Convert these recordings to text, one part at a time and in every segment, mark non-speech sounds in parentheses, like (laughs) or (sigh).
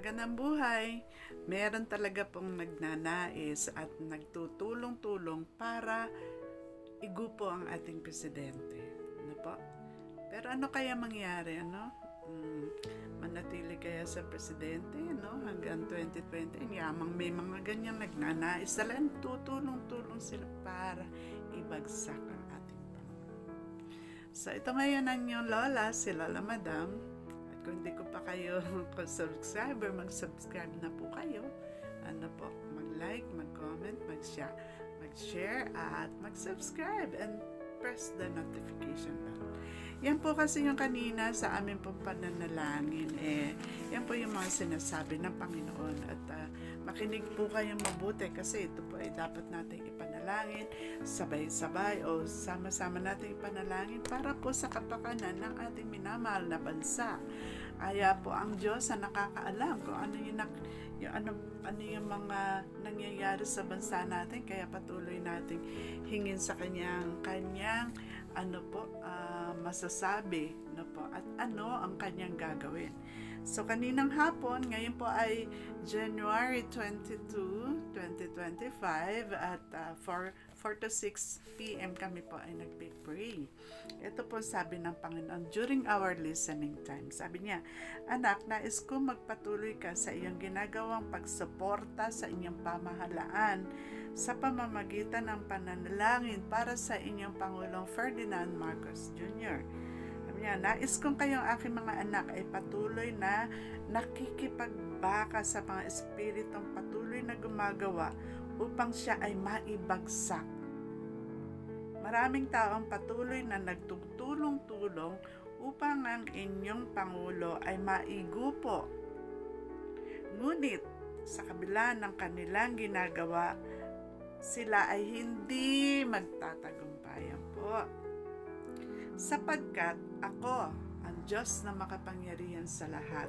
Magandang buhay! Meron talaga pong nagnanais at nagtutulong-tulong para igupo ang ating presidente. Ano po? Pero ano kaya mangyari, ano? Mm, manatili kaya sa presidente, no? Hanggang 2020. Yamang may mga ganyan nagnanais. Talagang tutulong-tulong sila para ibagsak ang ating Pangulo. So, ito ngayon ang inyong lola, si Lola Madam. Kung hindi ko pa kayo (laughs) subscriber, mag-subscribe na po kayo. Ano po, mag-like, mag-comment, mag-share, mag-share at mag-subscribe and press the notification bell. Yan po kasi yung kanina sa amin pong pananalangin. Eh, yan po yung mga sinasabi ng Panginoon. At ah, makinig po kayong mabuti kasi ito po ay dapat nating ipanalangin sabay-sabay o sama-sama nating ipanalangin para po sa kapakanan ng ating minamahal na bansa. Aya po ang Diyos na nakakaalam kung ano yung, nak- yung ano, ano yung mga nangyayari sa bansa natin kaya patuloy nating hingin sa kanyang kanyang ano po ah, masasabi no po at ano ang kanyang gagawin. So kaninang hapon, ngayon po ay January 22, 2025 at uh, 4, 4 to 6 p.m. kami po ay nagpe-pray. Ito po sabi ng Panginoon during our listening time. Sabi niya, Anak, nais ko magpatuloy ka sa iyong ginagawang pagsuporta sa inyong pamahalaan sa pamamagitan ng pananalangin para sa inyong Pangulong Ferdinand Marcos Jr. Niya, nais kong kayong aking mga anak ay patuloy na nakikipagbaka sa mga espiritong patuloy na gumagawa upang siya ay maibagsak. Maraming taong patuloy na nagtutulong-tulong upang ang inyong Pangulo ay maigupo. Ngunit, sa kabila ng kanilang ginagawa, sila ay hindi magtatagumpayan po. Sapagkat ako, ang Diyos na makapangyarihan sa lahat,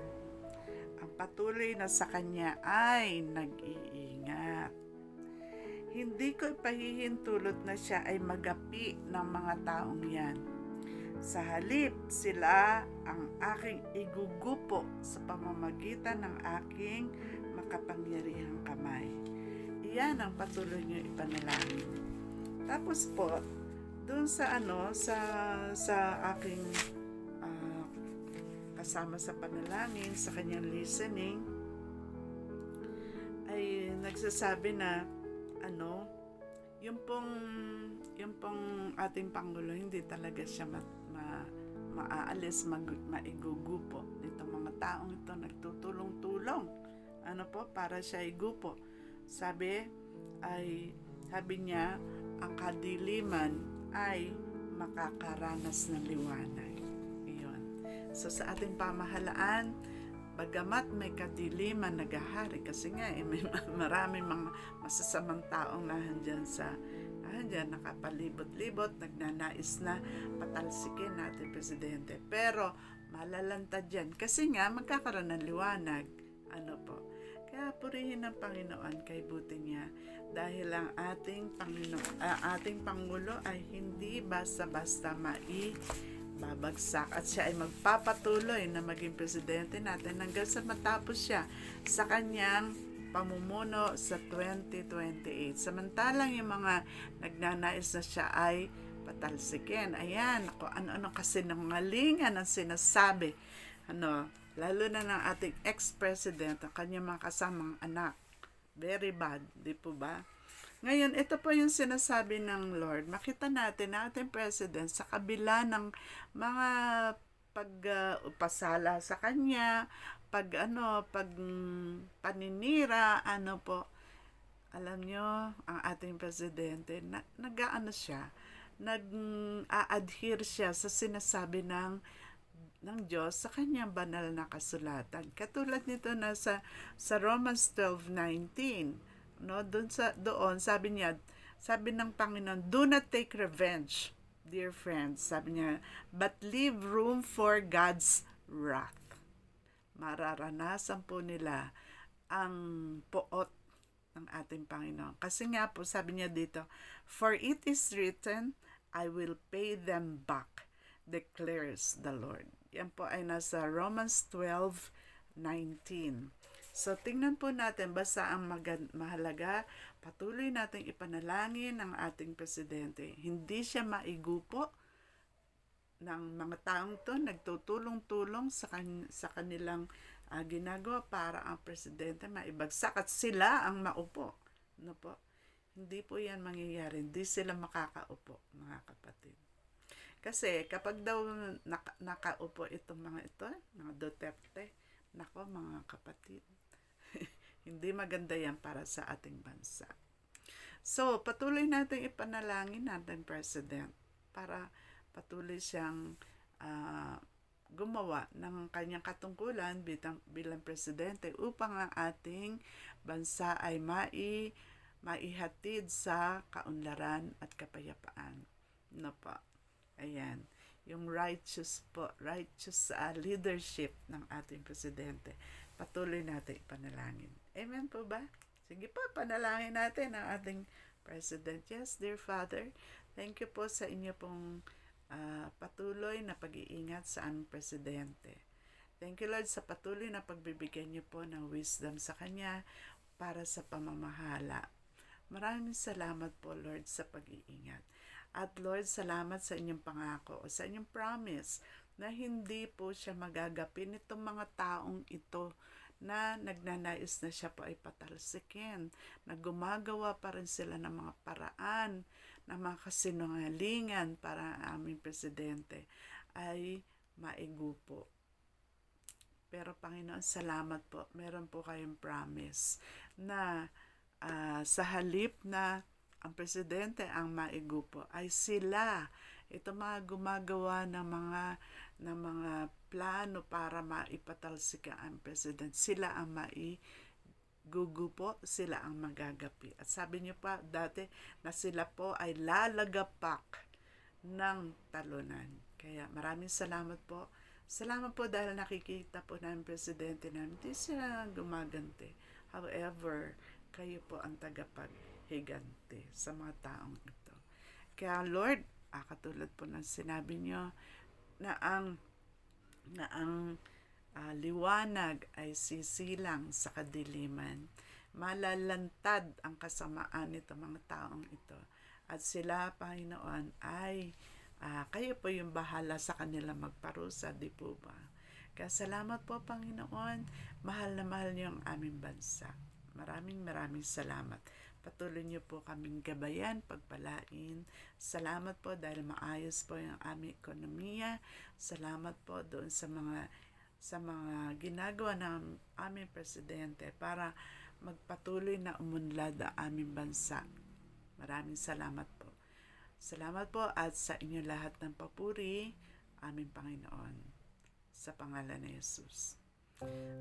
ang patuloy na sa Kanya ay nag-iingat. Hindi ko ipahihintulot na siya ay magapi ng mga taong yan. Sa halip, sila ang aking igugupo sa pamamagitan ng aking makapangyarihang kamay. Iyan ang patuloy niyo ipanalangin. Tapos po, doon sa ano, sa sa aking ah, kasama sa panalangin, sa kanyang listening, ay nagsasabi na ano, yung pong yung pong ating pangulo hindi talaga siya ma, ma maaalis mag, maigugupo nitong mga taong ito nagtutulong-tulong. Ano po? Para siya igupo sabi ay sabi niya ang kadiliman ay makakaranas ng liwanag. Iyon. So sa ating pamahalaan bagamat may kadiliman nagahari kasi nga eh, may (laughs) maraming mga masasamang taong nahandyan sa nahandyan nakapalibot-libot nagnanais na patalsikin natin presidente. Pero malalantad yan. Kasi nga magkakaroon ng liwanag. Ano po kaya purihin ng Panginoon kay buti niya dahil ang ating Panginoon, ah, ating Pangulo ay hindi basta-basta mai babagsak at siya ay magpapatuloy na maging presidente natin hanggang sa matapos siya sa kanyang pamumuno sa 2028. Samantalang yung mga nagnanais na siya ay patalsikin. Ayan, ako ano-ano kasi nangalingan ang sinasabi. Ano, lalo na ng ating ex-president, ang kanyang mga kasamang anak. Very bad, di po ba? Ngayon, ito po yung sinasabi ng Lord. Makita natin na ating president sa kabila ng mga pagpasala uh, sa kanya, pag ano, pag paninira, ano po, alam nyo, ang ating presidente, na, nag-ano siya, nag-adhere siya sa sinasabi ng ng Diyos sa kanyang banal na kasulatan. Katulad nito na sa, sa Romans 12.19, no? Doon, sa, doon, sabi niya, sabi ng Panginoon, do not take revenge, dear friends. Sabi niya, but leave room for God's wrath. Mararanasan po nila ang poot ng ating Panginoon. Kasi nga po, sabi niya dito, For it is written, I will pay them back, declares the Lord. Yan po ay nasa Romans 12, 19. So, tingnan po natin, basta ang magan- mahalaga, patuloy nating ipanalangin ang ating presidente. Hindi siya maigupo ng mga taong to, nagtutulong-tulong sa, kan- sa kanilang ah, ginagawa para ang presidente maibagsak at sila ang maupo. No po? Hindi po yan mangyayari. Hindi sila makakaupo, mga kapatid. Kasi kapag daw naka, nakaupo itong mga ito, mga Duterte, nako mga kapatid, (laughs) hindi maganda yan para sa ating bansa. So, patuloy natin ipanalangin natin President para patuloy siyang ah, gumawa ng kanyang katungkulan bilang, bilang presidente upang ang ating bansa ay mai maihatid sa kaunlaran at kapayapaan. No po. Ayan. Yung righteous po, righteous uh, leadership ng ating presidente. Patuloy natin ipanalangin. Amen po ba? Sige po, panalangin natin ang ating president. Yes, dear Father, thank you po sa inyo pong ah, patuloy na pag-iingat sa aming presidente. Thank you, Lord, sa patuloy na pagbibigyan niyo po ng wisdom sa kanya para sa pamamahala. Maraming salamat po, Lord, sa pag-iingat. At Lord, salamat sa inyong pangako sa inyong promise na hindi po siya magagapin itong mga taong ito na nagnanais na siya po ay patalsikin, na gumagawa pa rin sila ng mga paraan, ng mga kasinungalingan para ang aming presidente ay maigupo. Pero Panginoon, salamat po. Meron po kayong promise na ah, sa halip na ang presidente ang maigupo ay sila. Ito mga gumagawa ng mga ng mga plano para maipatalsika ang president. Sila ang mai gugupo sila ang magagapi. At sabi niyo pa dati na sila po ay lalagapak ng talunan. Kaya maraming salamat po. Salamat po dahil nakikita po ng presidente na hindi siya gumagante. However kayo po ang tagapaghigante sa mga taong ito. Kaya Lord, ah, katulad po ng sinabi nyo, na ang na ang ah, liwanag ay sisilang sa kadiliman. Malalantad ang kasamaan nito mga taong ito. At sila, Panginoon, ay ah, kayo po yung bahala sa kanila magparusa, di po ba? Kaya salamat po, Panginoon. Mahal na mahal niyo ang aming bansa. Maraming maraming salamat. Patuloy niyo po kaming gabayan, pagpalain. Salamat po dahil maayos po yung aming ekonomiya. Salamat po doon sa mga sa mga ginagawa ng aming presidente para magpatuloy na umunlad ang aming bansa. Maraming salamat po. Salamat po at sa inyo lahat ng papuri, aming Panginoon. Sa pangalan ni Jesus.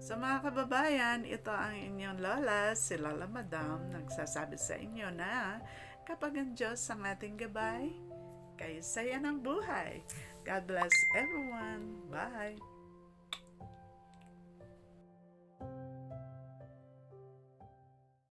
So mga kababayan, ito ang inyong lola, si Lola Madam, nagsasabi sa inyo na kapag ang Diyos ang ating gabay, kayo saya ng buhay. God bless everyone. Bye!